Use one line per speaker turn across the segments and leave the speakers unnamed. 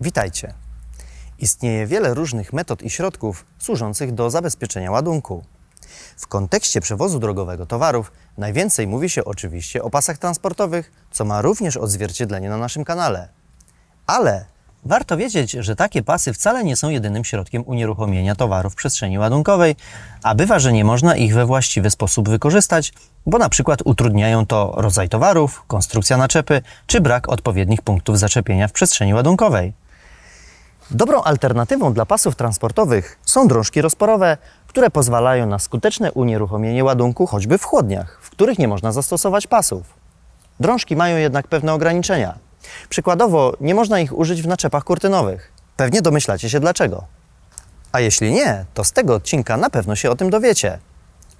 Witajcie. Istnieje wiele różnych metod i środków służących do zabezpieczenia ładunku. W kontekście przewozu drogowego towarów najwięcej mówi się oczywiście o pasach transportowych, co ma również odzwierciedlenie na naszym kanale. Ale warto wiedzieć, że takie pasy wcale nie są jedynym środkiem unieruchomienia towarów w przestrzeni ładunkowej, a bywa, że nie można ich we właściwy sposób wykorzystać, bo na przykład utrudniają to rodzaj towarów, konstrukcja naczepy czy brak odpowiednich punktów zaczepienia w przestrzeni ładunkowej. Dobrą alternatywą dla pasów transportowych są drążki rozporowe, które pozwalają na skuteczne unieruchomienie ładunku choćby w chłodniach, w których nie można zastosować pasów. Drążki mają jednak pewne ograniczenia. Przykładowo, nie można ich użyć w naczepach kurtynowych. Pewnie domyślacie się dlaczego. A jeśli nie, to z tego odcinka na pewno się o tym dowiecie.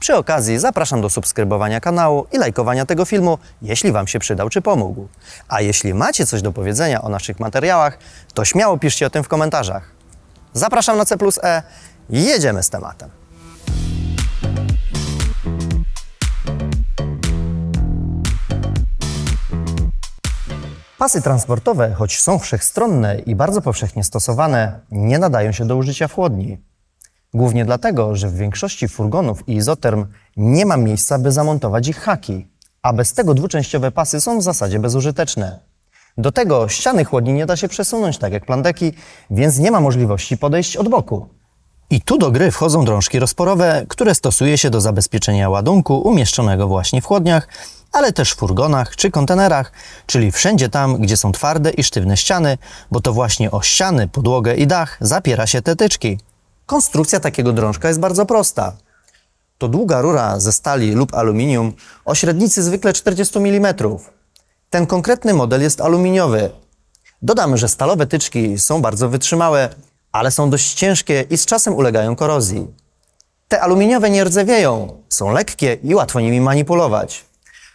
Przy okazji zapraszam do subskrybowania kanału i lajkowania tego filmu, jeśli Wam się przydał czy pomógł. A jeśli macie coś do powiedzenia o naszych materiałach, to śmiało piszcie o tym w komentarzach. Zapraszam na C plus E jedziemy z tematem. Pasy transportowe, choć są wszechstronne i bardzo powszechnie stosowane, nie nadają się do użycia w chłodni. Głównie dlatego, że w większości furgonów i izoterm nie ma miejsca, by zamontować ich haki, a bez tego dwuczęściowe pasy są w zasadzie bezużyteczne. Do tego ściany chłodni nie da się przesunąć tak jak plandeki, więc nie ma możliwości podejść od boku. I tu do gry wchodzą drążki rozporowe, które stosuje się do zabezpieczenia ładunku umieszczonego właśnie w chłodniach, ale też w furgonach czy kontenerach, czyli wszędzie tam, gdzie są twarde i sztywne ściany, bo to właśnie o ściany, podłogę i dach zapiera się te tyczki. Konstrukcja takiego drążka jest bardzo prosta. To długa rura ze stali lub aluminium o średnicy zwykle 40 mm. Ten konkretny model jest aluminiowy. Dodam, że stalowe tyczki są bardzo wytrzymałe, ale są dość ciężkie i z czasem ulegają korozji. Te aluminiowe nie rdzewieją, są lekkie i łatwo nimi manipulować.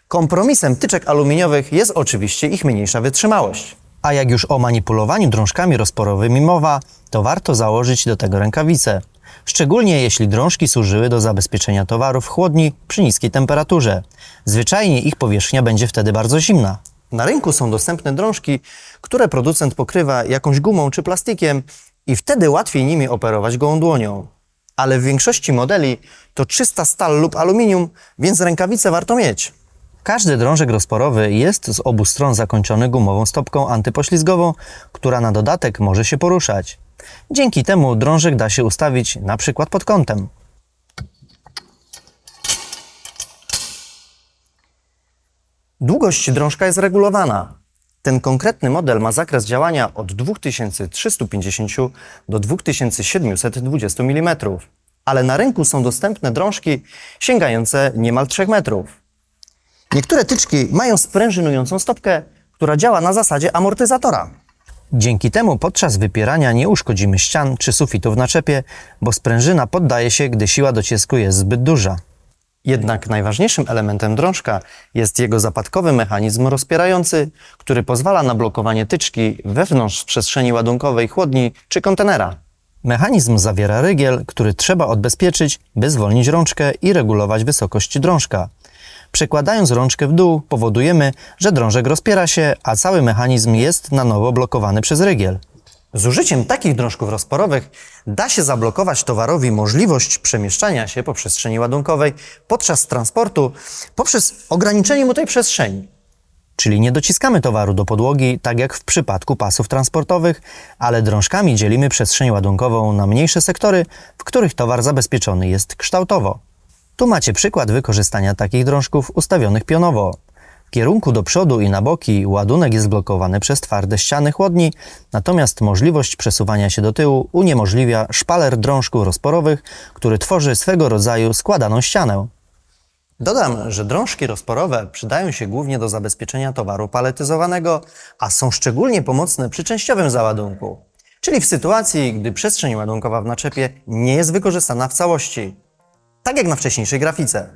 Kompromisem tyczek aluminiowych jest oczywiście ich mniejsza wytrzymałość. A jak już o manipulowaniu drążkami rozporowymi mowa, to warto założyć do tego rękawice. Szczególnie jeśli drążki służyły do zabezpieczenia towarów w chłodni przy niskiej temperaturze. Zwyczajnie ich powierzchnia będzie wtedy bardzo zimna. Na rynku są dostępne drążki, które producent pokrywa jakąś gumą czy plastikiem i wtedy łatwiej nimi operować gołą dłonią. Ale w większości modeli to czysta stal lub aluminium, więc rękawice warto mieć. Każdy drążek rozporowy jest z obu stron zakończony gumową stopką antypoślizgową, która na dodatek może się poruszać. Dzięki temu drążek da się ustawić na przykład pod kątem. Długość drążka jest regulowana. Ten konkretny model ma zakres działania od 2350 do 2720 mm, ale na rynku są dostępne drążki sięgające niemal 3 metrów. Niektóre tyczki mają sprężynującą stopkę, która działa na zasadzie amortyzatora. Dzięki temu podczas wypierania nie uszkodzimy ścian czy sufitu w naczepie, bo sprężyna poddaje się, gdy siła dociesku jest zbyt duża. Jednak najważniejszym elementem drążka jest jego zapadkowy mechanizm rozpierający, który pozwala na blokowanie tyczki wewnątrz przestrzeni ładunkowej chłodni czy kontenera. Mechanizm zawiera rygiel, który trzeba odbezpieczyć, by zwolnić rączkę i regulować wysokość drążka. Przekładając rączkę w dół, powodujemy, że drążek rozpiera się, a cały mechanizm jest na nowo blokowany przez rygiel. Z użyciem takich drążków rozporowych da się zablokować towarowi możliwość przemieszczania się po przestrzeni ładunkowej podczas transportu poprzez ograniczenie mu tej przestrzeni. Czyli nie dociskamy towaru do podłogi, tak jak w przypadku pasów transportowych, ale drążkami dzielimy przestrzeń ładunkową na mniejsze sektory, w których towar zabezpieczony jest kształtowo. Tu macie przykład wykorzystania takich drążków ustawionych pionowo. W kierunku do przodu i na boki ładunek jest blokowany przez twarde ściany chłodni, natomiast możliwość przesuwania się do tyłu uniemożliwia szpaler drążków rozporowych, który tworzy swego rodzaju składaną ścianę. Dodam, że drążki rozporowe przydają się głównie do zabezpieczenia towaru paletyzowanego, a są szczególnie pomocne przy częściowym załadunku, czyli w sytuacji, gdy przestrzeń ładunkowa w naczepie nie jest wykorzystana w całości. Tak jak na wcześniejszej grafice.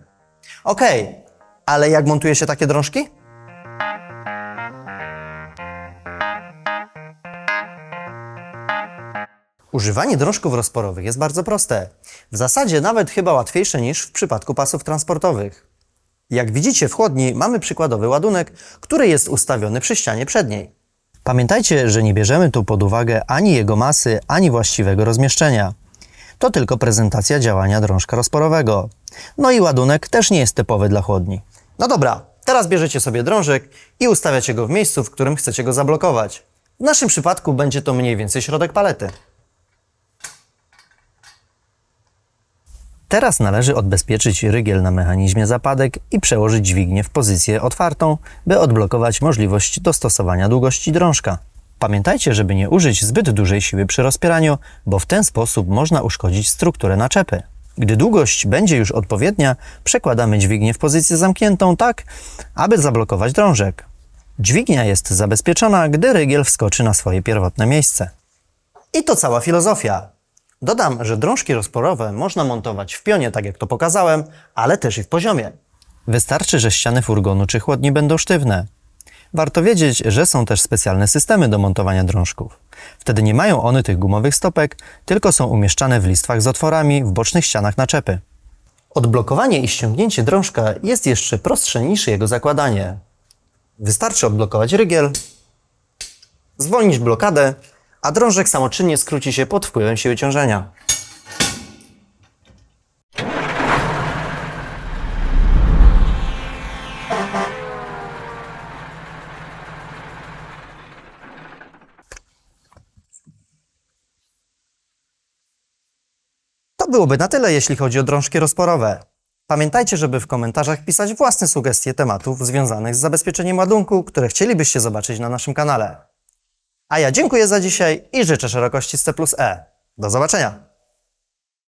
Okej, ale jak montuje się takie drążki? Używanie drążków rozporowych jest bardzo proste. W zasadzie nawet chyba łatwiejsze niż w przypadku pasów transportowych. Jak widzicie w chłodni mamy przykładowy ładunek, który jest ustawiony przy ścianie przedniej. Pamiętajcie, że nie bierzemy tu pod uwagę ani jego masy, ani właściwego rozmieszczenia. To tylko prezentacja działania drążka rozporowego. No i ładunek też nie jest typowy dla chłodni. No dobra, teraz bierzecie sobie drążek i ustawiacie go w miejscu, w którym chcecie go zablokować. W naszym przypadku będzie to mniej więcej środek palety. Teraz należy odbezpieczyć rygiel na mechanizmie zapadek i przełożyć dźwignię w pozycję otwartą, by odblokować możliwość dostosowania długości drążka. Pamiętajcie, żeby nie użyć zbyt dużej siły przy rozpieraniu, bo w ten sposób można uszkodzić strukturę naczepy. Gdy długość będzie już odpowiednia, przekładamy dźwignię w pozycję zamkniętą tak, aby zablokować drążek. Dźwignia jest zabezpieczona, gdy rygiel wskoczy na swoje pierwotne miejsce. I to cała filozofia. Dodam, że drążki rozporowe można montować w pionie, tak jak to pokazałem, ale też i w poziomie. Wystarczy, że ściany furgonu czy chłodni będą sztywne. Warto wiedzieć, że są też specjalne systemy do montowania drążków. Wtedy nie mają one tych gumowych stopek, tylko są umieszczane w listwach z otworami w bocznych ścianach naczepy. Odblokowanie i ściągnięcie drążka jest jeszcze prostsze niż jego zakładanie. Wystarczy odblokować rygiel, zwolnić blokadę, a drążek samoczynnie skróci się pod wpływem siły ciążenia. Byłoby na tyle, jeśli chodzi o drążki rozporowe. Pamiętajcie, żeby w komentarzach pisać własne sugestie tematów związanych z zabezpieczeniem ładunku, które chcielibyście zobaczyć na naszym kanale. A ja dziękuję za dzisiaj i życzę szerokości C plus E. Do zobaczenia!